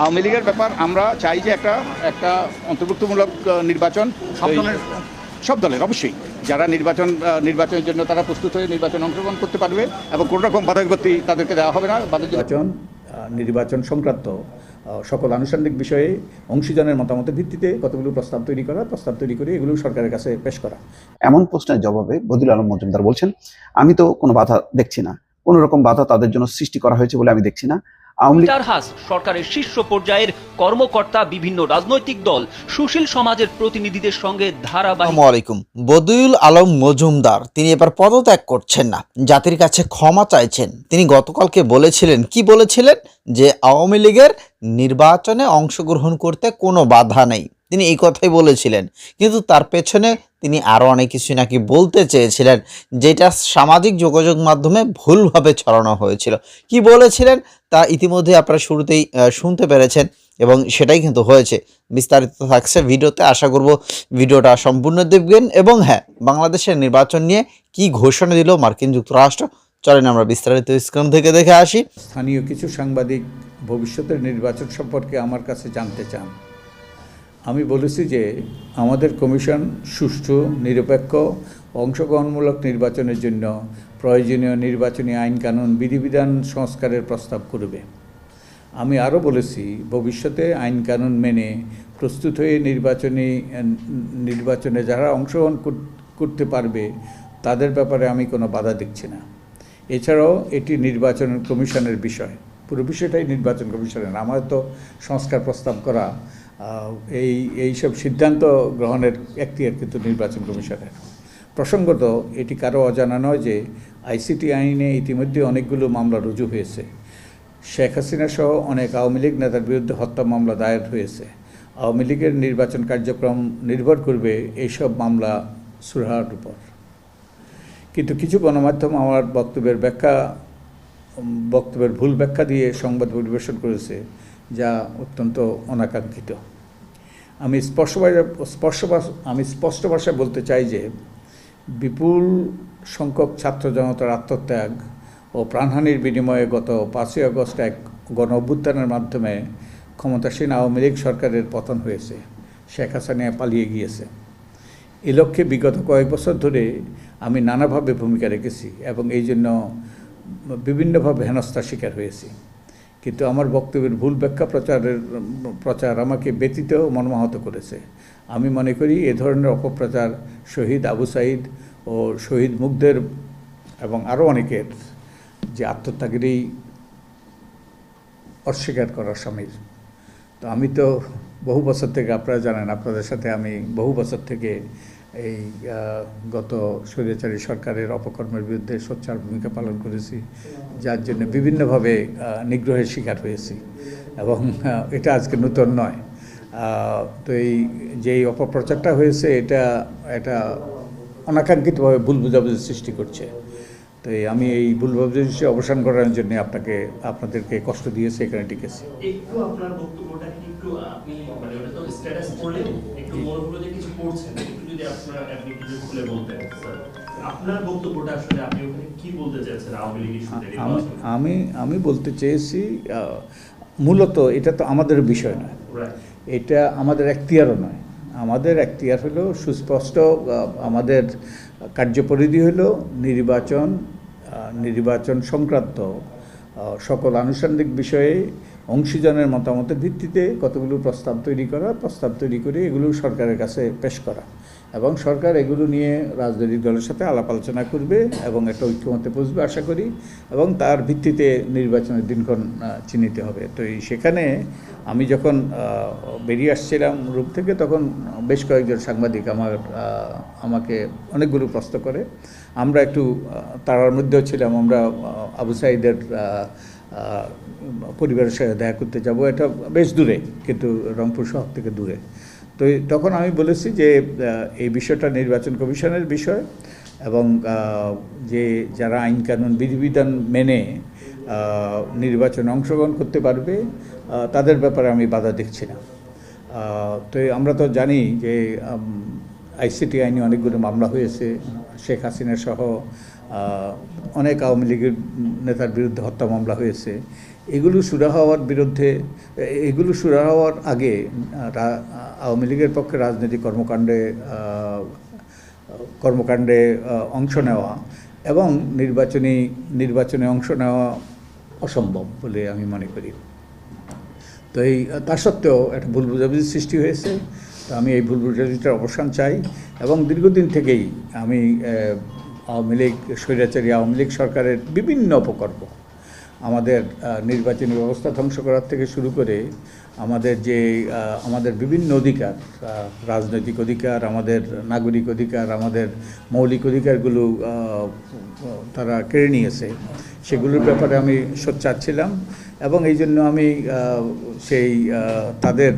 আওয়ামী লীগের ব্যাপার আমরা চাই যে একটা একটা অন্তর্ভুক্তমূলক নির্বাচন। সব দলের? সব দলের অবশ্যই। যারা নির্বাচন নির্বাচনের জন্য তারা প্রস্তুত হয়ে নির্বাচন অংশগ্রহণ করতে পারবে এবং কোনো রকম বাধা বিপত্তি তাদেরকে দেওয়া হবে না। বাধা নির্বাচন নির্বাচন সংক্রান্ত সকল আনুষঙ্গিক বিষয়ে অংশীজনের মতামতের ভিত্তিতে কতগুলো প্রস্তাব তৈরি করা প্রস্তাব তৈরি করে এগুলো সরকারের কাছে পেশ করা। এমন প্রশ্নের জবাবে বদিল আলম মজুমদার বলছেন আমি তো কোনো বাধা দেখছি না। কোনো রকম বাধা তাদের জন্য সৃষ্টি করা হয়েছে বলে আমি দেখছি না। হাস সরকারের শীর্ষ পর্যায়ের কর্মকর্তা বিভিন্ন রাজনৈতিক দল সুশীল সমাজের প্রতিনিধিদের সঙ্গে ধারাবাহিক আসসালামু আলাইকুম। বদিউল আলম মজুমদার তিনি এবার পদত্যাগ করছেন না জাতির কাছে ক্ষমা চাইছেন। তিনি গতকালকে বলেছিলেন কি বলেছিলেন? যে আওয়ামী লীগের নির্বাচনে অংশগ্রহণ করতে কোনো বাধা নেই। তিনি এই কথাই বলেছিলেন কিন্তু তার পেছনে তিনি আরও অনেক কিছু নাকি বলতে চেয়েছিলেন, যেটা সামাজিক যোগাযোগ মাধ্যমে ভুলভাবে ছড়ানো হয়েছিল। কি বলেছিলেন? তা ইতিমধ্যে আপনারা শুরুতেই শুনতে পেরেছেন এবং সেটাই কিন্তু হয়েছে। বিস্তারিত থাকছে ভিডিওতে। আশা করব ভিডিওটা সম্পূর্ণ দেখবেন এবং হ্যাঁ বাংলাদেশের নির্বাচন নিয়ে কি ঘোষণা দিল মার্কিন যুক্তরাষ্ট্র, চলেন আমরা বিস্তারিত স্ক্রিন থেকে দেখে আসি। স্থানীয় কিছু সাংবাদিক ভবিষ্যতের নির্বাচন সম্পর্কে আমার কাছে জানতে চান। আমি বলেছি যে আমাদের কমিশন সুষ্ঠু, নিরপেক্ষ, অংশগ্রহণমূলক নির্বাচনের জন্য প্রয়োজনীয় নির্বাচনী আইন কানুন বিধিবিধান সংস্কারের প্রস্তাব করবে। আমি আরও বলেছি, ভবিষ্যতে আইন কানুন মেনে প্রস্তুত হয়ে নির্বাচনী নির্বাচনে যারা অংশগ্রহণ করতে পারবে, তাদের ব্যাপারে আমি কোনো বাধা দেখছি না। এছাড়াও এটি নির্বাচন কমিশনের বিষয়। পুরো বিষয়টাই নির্বাচন কমিশনের। আমার তো সংস্কার প্রস্তাব করা এই এইসব সিদ্ধান্ত গ্রহণের এখতিয়ার কিন্তু নির্বাচন কমিশনের। প্রসঙ্গত, এটি কারও অজানা নয় যে আইসিটি আইনে ইতিমধ্যে অনেকগুলো মামলা রুজু হয়েছে। শেখ হাসিনা সহ অনেক আওয়ামী লীগ নেতার বিরুদ্ধে হত্যা মামলা দায়ের হয়েছে। আওয়ামী লীগের নির্বাচন কার্যক্রম নির্ভর করবে এইসব মামলা সুরাহার উপর। কিন্তু কিছু গণমাধ্যম আমার বক্তব্যের ব্যাখ্যা বক্তব্যের ভুল ব্যাখ্যা দিয়ে সংবাদ পরিবেশন করেছে। যা অত্যন্ত অনাকাঙ্ক্ষিত। আমি স্পষ্ট স্পষ্ট আমি স্পষ্ট ভাষায় বলতে চাই যে, বিপুল সংখ্যক ছাত্র জনতার আত্মত্যাগ ও প্রাণহানির বিনিময়ে গত পাঁচই আগস্ট এক গণ অভ্যুত্থানের মাধ্যমে ক্ষমতাসীন আওয়ামী লীগ সরকারের পতন হয়েছে। শেখ হাসানিয়া পালিয়ে গিয়েছে। এ লক্ষ্যে বিগত কয়েক বছর ধরে আমি নানাভাবে ভূমিকা রেখেছি এবং এই জন্য বিভিন্নভাবে হেনস্থার শিকার হয়েছি। কিন্তু আমার বক্তব্যের ভুল ব্যাখ্যা প্রচারের, প্রচার আমাকে ব্যতীত মর্মাহত করেছে। আমি মনে করি এ ধরনের অপপ্রচার শহীদ আবু সাইদ ও শহীদ মুগ্ধের এবং আরও অনেকের যে আত্মত্যাগেরই অস্বীকার করার সমীর তো আমি তো বহু বছর থেকে, আপনারা জানেন, আপনাদের সাথে আমি বহু বছর থেকে এই গত স্বৈরাচারী সরকারের অপকর্মের বিরুদ্ধে সোচ্চার ভূমিকা পালন করেছি যার জন্য বিভিন্নভাবে নিগ্রহের শিকার হয়েছি এবং এটা আজকে নূতন নয়। তো এই যেই অপপ্রচারটা হয়েছে এটা এটা অনাকাঙ্ক্ষিতভাবে ভুল বোঝাবুঝি সৃষ্টি করছে। তো আমি এই ভুল বুঝাবুঝি অবসান করার জন্য আপনাকে আপনাদেরকে কষ্ট দিয়েছে এখানে টিকেছি একটু আপনার বক্তব্যটা একটু আপনি মানে ওটা তো স্ট্যাটাস করলেন একটু মনে হলো যে কিছু করছেন একটু যদি আপনার আপনি কিছু খুলে বলতেন আপনার বক্তব্যটা আসলে আপনি ওখানে কি বলতে চাচ্ছেন আওয়ামী লীগ ইস্যুতে আমি আমি আমি বলতে চেয়েছি মূলত এটা তো আমাদের বিষয় নয়। এটা আমাদের এখতিয়ারও নয়। আমাদের এখতিয়ার হলো সুস্পষ্ট আমাদের কার্যপরিধি হলো নির্বাচন নির্বাচন সংক্রান্ত সকল আনুষঙ্গিক বিষয়ে অংশীজনের মতামতের ভিত্তিতে কতগুলো প্রস্তাব তৈরি করা, প্রস্তাব তৈরি করে এগুলো সরকারের কাছে পেশ করা এবং সরকার এগুলো নিয়ে রাজনৈতিক দলের সাথে আলাপ আলোচনা করবে এবং একটা ঐক্যমতে পৌঁছবে আশা করি এবং তার ভিত্তিতে নির্বাচনের দিনক্ষণ চিহ্নিত হবে। তো সেখানে আমি যখন বেরিয়ে আসছিলাম রূপ থেকে তখন বেশ কয়েকজন সাংবাদিক আমার আমাকে অনেকগুলো প্রশ্ন করে। আমরা একটু তারার মধ্যেও ছিলাম, আমরা আবু সাইদের পরিবারের সাথে দেখা করতে যাব। এটা বেশ দূরে, কিন্তু রংপুর শহর থেকে দূরে। তো তখন আমি বলেছি যে এই বিষয়টা নির্বাচন কমিশনের বিষয় এবং যে যারা আইন কানুন বিধিবিধান মেনে নির্বাচন অংশগ্রহণ করতে পারবে তাদের ব্যাপারে আমি বাধা দেখছি না। তো আমরা তো জানি যে আইসিটি আইনে অনেকগুলো মামলা হয়েছে, শেখ হাসিনা সহ অনেক আওয়ামী লীগের নেতার বিরুদ্ধে হত্যা মামলা হয়েছে। এগুলো সুরা হওয়ার বিরুদ্ধে, এগুলো সুরা হওয়ার আগে আওয়ামী লীগের পক্ষে রাজনৈতিক কর্মকাণ্ডে কর্মকাণ্ডে অংশ নেওয়া এবং নির্বাচনী, নির্বাচনে অংশ নেওয়া অসম্ভব বলে আমি মনে করি। তো এই, তা সত্ত্বেও একটা ভুল বোঝাবুঝি সৃষ্টি হয়েছে। তো আমি এই ভুল বোঝাবুঝিটার অবসান চাই এবং দীর্ঘদিন থেকেই আমি আওয়ামী লীগ, স্বৈরাচারী আওয়ামী লীগ সরকারের বিভিন্ন অপকর্ম। আমাদের নির্বাচনী ব্যবস্থা ধ্বংস করার থেকে শুরু করে আমাদের যে আমাদের বিভিন্ন অধিকার রাজনৈতিক অধিকার, আমাদের নাগরিক অধিকার, আমাদের মৌলিক অধিকারগুলো তারা কেড়ে নিয়েছে। সেগুলোর ব্যাপারে আমি সোচ্চার ছিলাম এবং এই জন্য আমি সেই তাদের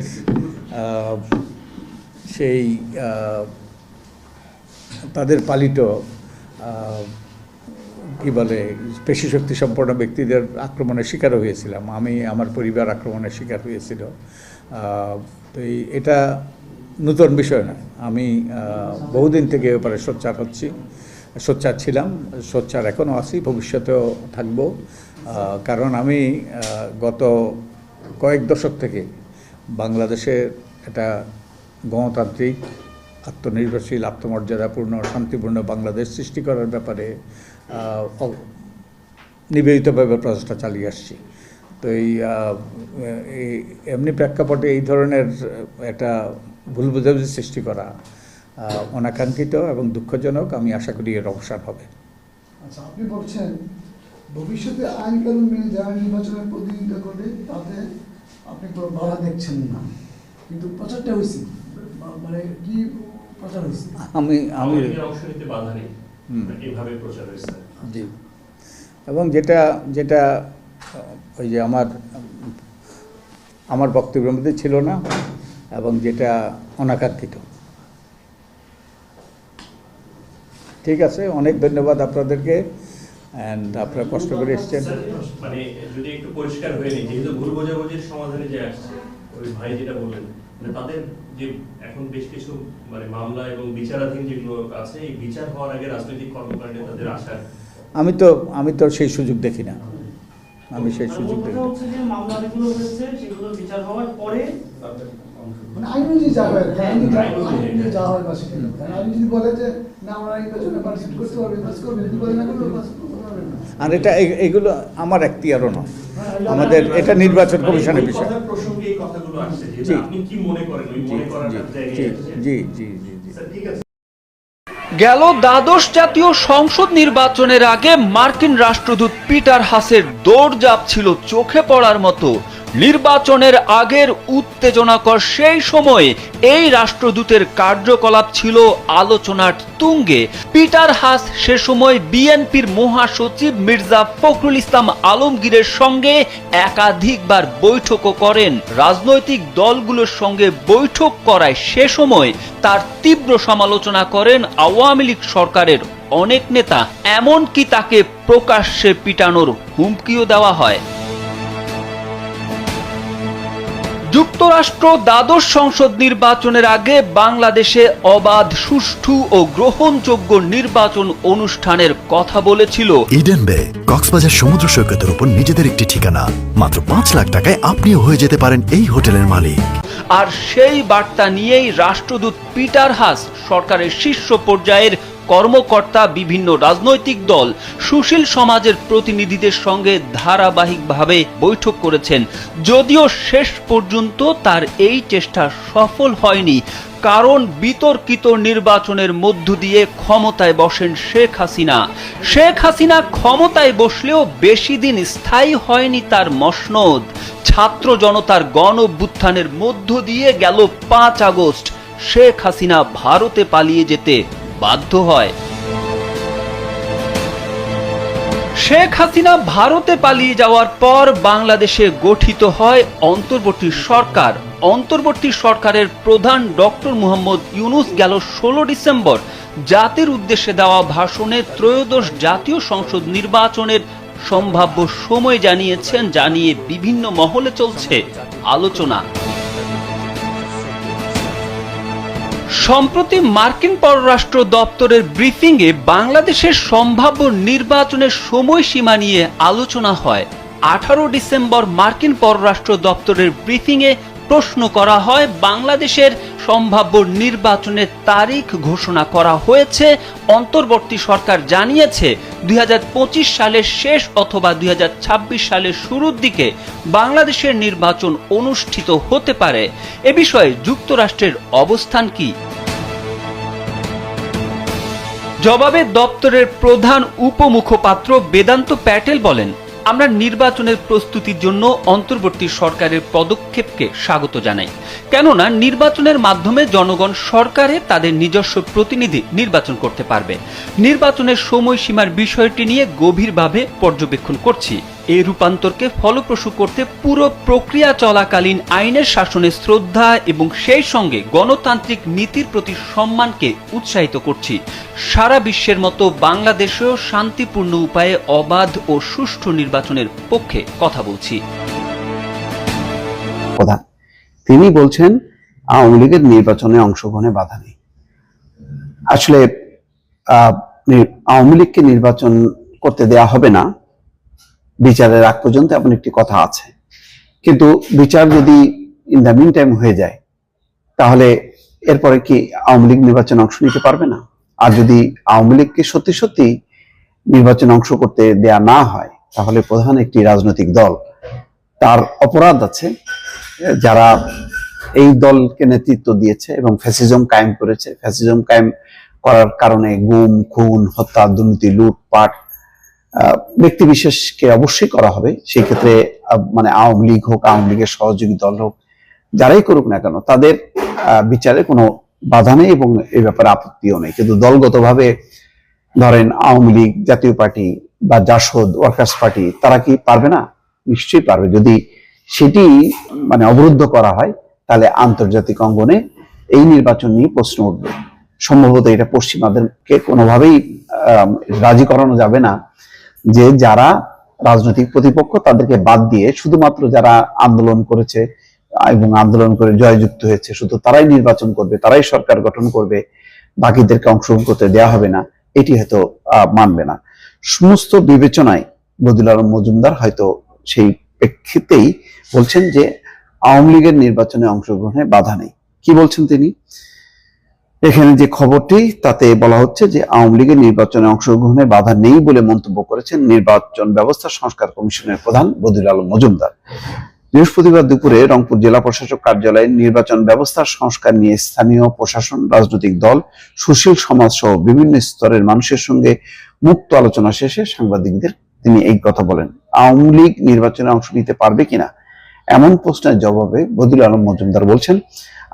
সেই তাদের পালিত কি বলে, পেশি শক্তি সম্পন্ন ব্যক্তিদের আক্রমণের শিকারও হয়েছিলাম। আমি, আমার পরিবার আক্রমণের শিকার হয়েছিল। তো এটা নতুন বিষয় না। আমি বহুদিন থেকে ব্যাপারে সোচ্চার হচ্ছি, সোচ্চার ছিলাম, সোচ্চার এখনও আছি, ভবিষ্যতেও থাকব। কারণ আমি গত কয়েক দশক থেকে বাংলাদেশের একটা গণতান্ত্রিক আত্মনির্ভরশীল, আত্মমর্যাদাপূর্ণ, শান্তিপূর্ণ বাংলাদেশ সৃষ্টি করার ব্যাপারে নিবেদিতভাবে প্রচেষ্টা চালিয়ে আসছি। তো এই এমনি প্রেক্ষাপটে এই ধরনের একটা ভুল বোঝাবুঝি সৃষ্টি করা অনাকাঙ্ক্ষিত এবং দুঃখজনক, আমি আশা করি এর অবসান হবে। আচ্ছা আপনি বলছেন ভবিষ্যতে আইন কানুন মেনে যারা নির্বাচনের প্রতিনিধিত্ব করবে তাতে আপনি কোনো বাধা দেখছেন না। কিন্তু প্রচারটা হয়েছে। মানে কি প্রচার হয়েছে? আমি আমি অংশ নিতে বাধা নেই। হুম। এভাবে প্রচার হয়েছে। জি। এবং যেটা যেটা ওই যে আমার আমার বক্তব্যের মধ্যে ছিল না এবং যেটা অনাকাঙ্ক্ষিত। ঠিক আছে অনেক ধন্যবাদ আপনাদেরকে অ্যান্ড আপনারা কষ্ট করে এসছেন। মানে যদি একটু পরিষ্কার হয়ে নেই যেহেতু ভুল বোঝাবুঝির সমাধানে যে আসছে ওই ভাই যেটা বললেন মানে তাদের যে এখন বেশ কিছু মানে মামলা এবং বিচারাধীন যেগুলো আছে এই বিচার হওয়ার আগে রাজনৈতিক কর্মকাণ্ডে তাদের আসার আমি তো আমি তো সেই সুযোগ দেখি না। আমি সেই সুযোগ দেখি হচ্ছে যে মামলা হয়েছে সেগুলো বিচার হওয়ার পরে মানে আইন অনুযায়ী যা হয় আইন অনুযায়ী যা- আইন অনুযায়ী, আইন অনুযায়ী যা হয় বা সেটা। আইন যদি বলে যে না আমরা নির্বাচনে পার্টিসিপেট করতে পারবে কাজ করবে যদি বলে না করবে কাজ করতে পারবে না। আর এটা এগুলো আমার এখতিয়ারও নয়। আমাদের এটা নির্বাচন কমিশনের বিষয়। আসছে আপনি কি মনে করেন? ওই মনে করার জায়গায় জি জি জি জি জি। ঠিক আছে। গেল দ্বাদশ জাতীয় সংসদ নির্বাচনের আগে মার্কিন রাষ্ট্রদূত পিটার হাসের দৌড়জাপ ছিল চোখে পড়ার মতো। নির্বাচনের আগের উত্তেজনাকর সেই সময়ে এই রাষ্ট্রদূতের কার্যকলাপ ছিল আলোচনার তুঙ্গে। পিটার হাস সে সময় বিএনপির মহাসচিব মির্জা ফখরুল ইসলাম আলমগীরের সঙ্গে একাধিকবার বৈঠকও করেন। রাজনৈতিক দলগুলোর সঙ্গে বৈঠক করায় সে সময় তার তীব্র সমালোচনা করেন আওয়ামী লীগ সরকারের অনেক নেতা। এমনকি তাকে প্রকাশ্যে পিটানোর হুমকিও দেওয়া হয়। যুক্তরাষ্ট্র দ্বাদশ সংসদ নির্বাচনের আগে বাংলাদেশে অবাধ সুষ্ঠু ও গ্রহণযোগ্য নির্বাচন অনুষ্ঠানের কথা বলেছিল। ইডেন বে কক্সবাজার সমুদ্র সৈকতের উপর নিজেদের একটি ঠিকানা। মাত্র পাঁচ লাখ টাকায় আপনিও হয়ে যেতে পারেন এই হোটেলের মালিক। আর সেই বার্তা নিয়েই রাষ্ট্রদূত পিটার হাস সরকারের শীর্ষ পর্যায়ের কর্মকর্তা বিভিন্ন রাজনৈতিক দল সুশীল সমাজের প্রতিনিধিদের সঙ্গে ধারাবাহিকভাবে বৈঠক করেছেন। যদিও শেষ পর্যন্ত তার এই চেষ্টা সফল হয়নি, কারণ বিতর্কিত নির্বাচনের মধ্য দিয়ে ক্ষমতায় বসেন শেখ হাসিনা। শেখ হাসিনা ক্ষমতায় বসলেও বেশি দিন স্থায়ী হয়নি তার মসনদ। ছাত্র জনতার গণ মধ্য দিয়ে গেল পাঁচ আগস্ট। শেখ হাসিনা ভারতে পালিয়ে যেতে বাধ্য হয়। শেখ হাসিনা ভারতে পালিয়ে যাওয়ার পর বাংলাদেশে গঠিত হয় অন্তর্বর্তী সরকার। অন্তর্বর্তী সরকারের প্রধান ডক্টর মুহাম্মদ ইউনুস গেল ষোলো ডিসেম্বর। জাতির উদ্দেশ্যে দেওয়া ভাষণে ত্রয়োদশ জাতীয় সংসদ নির্বাচনের সম্ভাব্য সময় জানিয়েছেন, জানিয়ে বিভিন্ন মহলে চলছে আলোচনা। সম্প্রতি মার্কিন পররাষ্ট্র দপ্তরের ব্রিফিংয়ে বাংলাদেশের সম্ভাব্য নির্বাচনের সময়সীমা নিয়ে আলোচনা হয়। আঠারো ডিসেম্বর মার্কিন পররাষ্ট্র দপ্তরের ব্রিফিংয়ে প্রশ্ন করা হয়, বাংলাদেশের সম্ভাব্য নির্বাচনের তারিখ ঘোষণা করা হয়েছে। অন্তর্বর্তী সরকার জানিয়েছে, দুই হাজার পঁচিশ সালের শেষ অথবা দুই হাজার ছাব্বিশ সালের শুরুর দিকে বাংলাদেশের নির্বাচন অনুষ্ঠিত হতে পারে। এ বিষয়ে যুক্তরাষ্ট্রের অবস্থান কি? জবাবে দপ্তরের প্রধান উপমুখপাত্র বেদান্ত প্যাটেল বলেন আমরা নির্বাচনের প্রস্তুতির জন্য অন্তর্বর্তী সরকারের পদক্ষেপকে স্বাগত জানাই। কেননা নির্বাচনের মাধ্যমে জনগণ সরকারে তাদের নিজস্ব প্রতিনিধি নির্বাচন করতে পারবে। নির্বাচনের সময়সীমার বিষয়টি নিয়ে গভীরভাবে পর্যবেক্ষণ করছি। এই রূপান্তরকে ফলপ্রসূ করতে পুরো প্রক্রিয়া চলাকালীন আইনের শাসনে শ্রদ্ধা এবং সেই সঙ্গে গণতান্ত্রিক নীতির প্রতি সম্মানকে উৎসাহিত করছি। সারা বিশ্বের মতো বাংলাদেশেও শান্তিপূর্ণ উপায়ে অবাধ ও সুষ্ঠু নির্বাচনের পক্ষে কথা বলছি। প্রধান, তিনি বলছেন, আওয়ামী লীগের নির্বাচনে অংশগ্রহণে বাধা নেই। আসলে আওয়ামী লীগকে নির্বাচন করতে দেয়া হবে না। বিচারের আগ পর্যন্ত এমন একটি কথা আছে। কিন্তু বিচার যদি ইন দ্য মিন টাইম হয়ে যায়, তাহলে এরপরে কি আওয়ামী লীগ নির্বাচনে অংশ নিতে পারবে না? আর যদি আওয়ামী লীগকে সত্যি সত্যি নির্বাচনে অংশ করতে দেয়া না হয়, তাহলে প্রধান একটি রাজনৈতিক দল। তার অপরাধ আছে, যারা এই দলকে নেতৃত্ব দিয়েছে এবং ফ্যাসিজম কায়েম করেছে। ফ্যাসিজম কায়েম করার কারণে গুম, খুন, হত্যা, দুর্নীতি, লুটপাট আহ, ব্যক্তি বিশেষকে অবশ্যই করা হবে। সেই ক্ষেত্রে মানে আওয়ামী লীগ হোক আওয়ামী লীগের সহযোগী দল হোক যারাই করুক না কেন তাদের বিচারে কোনো বাধা নেই এবং এই ব্যাপারে আপত্তিও নেই। কিন্তু দলগতভাবে ধরেন আওয়ামী লীগ জাতীয় পার্টি বা জাসদ ওয়ার্কার্স পার্টি তারা কি পারবে না? নিশ্চয়ই পারবে। যদি সেটি মানে অবরুদ্ধ করা হয় তাহলে আন্তর্জাতিক অঙ্গনে এই নির্বাচন নিয়ে প্রশ্ন উঠবে। সম্ভবত এটা পশ্চিমাদেরকে কোনোভাবেই রাজি করানো যাবে না। যে যারা রাজনৈতিক প্রতিপক্ষ, তাদেরকে বাদ দিয়ে শুধুমাত্র যারা আন্দোলন করেছে এবং আন্দোলন করে জয়যুক্ত হয়েছে, শুধু তারাই নির্বাচন করবে, তারাই সরকার গঠন করবে, বাকিদেরকে অংশগ্রহণ করতে দেয়া হবে না, এটি হয়তো মানবে না। সমস্ত বিবেচনায় বদিউল আলম মজুমদার হয়তো সেই প্রেক্ষিতেই বলছেন যে আওয়ামী লীগের নির্বাচনে অংশগ্রহণে বাধা নেই। কি বলছেন তিনি? এখানে যে খবরটি, তাতে বলা হচ্ছে যে আওয়ামী লীগের নির্বাচনে অংশগ্রহণে বাধা নেই বলে মন্তব্য করেছেন নির্বাচন ব্যবস্থা সংস্কার কমিশনের প্রধান বদিউল আলম মজুমদার। বৃহস্পতিবার দুপুরে রংপুর জেলা প্রশাসক কার্যালয়ে নির্বাচন ব্যবস্থার সংস্কার নিয়ে স্থানীয় প্রশাসন, রাজনৈতিক দল, সুশীল সমাজ সহ বিভিন্ন স্তরের মানুষের সঙ্গে মুক্ত আলোচনা শেষে সাংবাদিকদের তিনি এই কথা বলেন, আওয়ামী লীগ নির্বাচনে অংশ নিতে পারবে কিনা? এমন প্রশ্নের জবাবে বদিউল আলম মজুমদার বলছেন,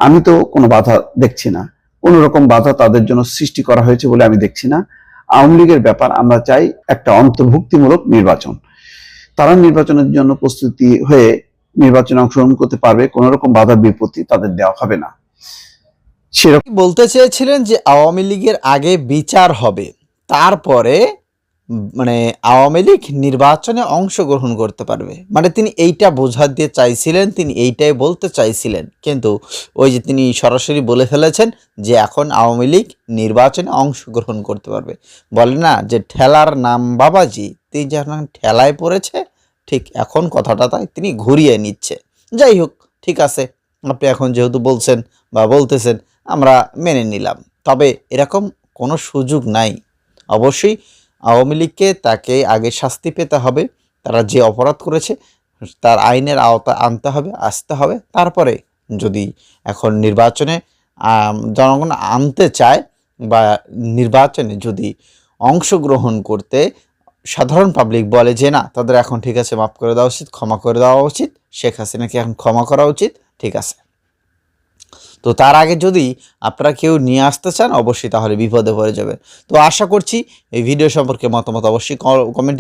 আমি তো কোনো বাধা দেখছি না। কোন রকম বাধা তাদের জন্য সৃষ্টি করা হয়েছে বলে আমি দেখছি না। আওয়ামী লীগের ব্যাপার আমরা চাই একটা অন্তর্ভুক্তিমূলক নির্বাচন। তারা নির্বাচনের জন্য প্রস্তুতি হয়ে নির্বাচনে অংশগ্রহণ করতে পারবে, কোন রকম বাধা বিপত্তি তাদের দেওয়া হবে না। সেরকম বলতে চেয়েছিলেন যে আওয়ামী লীগের আগে বিচার হবে। তারপরে মানে আওয়ামী লীগ নির্বাচনে অংশগ্রহণ করতে পারবে। মানে তিনি এইটা বোঝা দিয়ে চাইছিলেন, তিনি এইটাই বলতে চাইছিলেন। কিন্তু ওই যে তিনি সরাসরি বলে ফেলেছেন যে এখন আওয়ামী লীগ নির্বাচনে অংশগ্রহণ করতে পারবে। বলে না যে ঠেলার নাম বাবাজি, তিনি যখন ঠেলায় পড়েছে, ঠিক এখন কথাটা তাই তিনি ঘুরিয়ে নিচ্ছে। যাই হোক, ঠিক আছে, আপনি এখন যেহেতু বলছেন বা বলতেছেন, আমরা মেনে নিলাম। তবে এরকম কোনো সুযোগ নাই। অবশ্যই আওয়ামী লীগকে তাকে আগে শাস্তি পেতে হবে। তারা যে অপরাধ করেছে, তার আইনের আওতা আনতে হবে, আসতে হবে। তারপরে যদি এখন নির্বাচনে জনগণ আনতে চায় বা নির্বাচনে যদি অংশগ্রহণ করতে সাধারণ পাবলিক বলে যে, না, তাদের এখন ঠিক আছে, মাফ করে দেওয়া উচিত, ক্ষমা করে দেওয়া উচিত, শেখ হাসিনাকে এখন ক্ষমা করা উচিত, ঠিক আছে। তো তার আগে যদি আপনারা কেউ নিয়ে আসতে চান, অবশ্যই তাহলে বিপদে পড়ে যাবেন। তো আশা করছি এই ভিডিও সম্পর্কে মতামত অবশ্যই কমেন্টে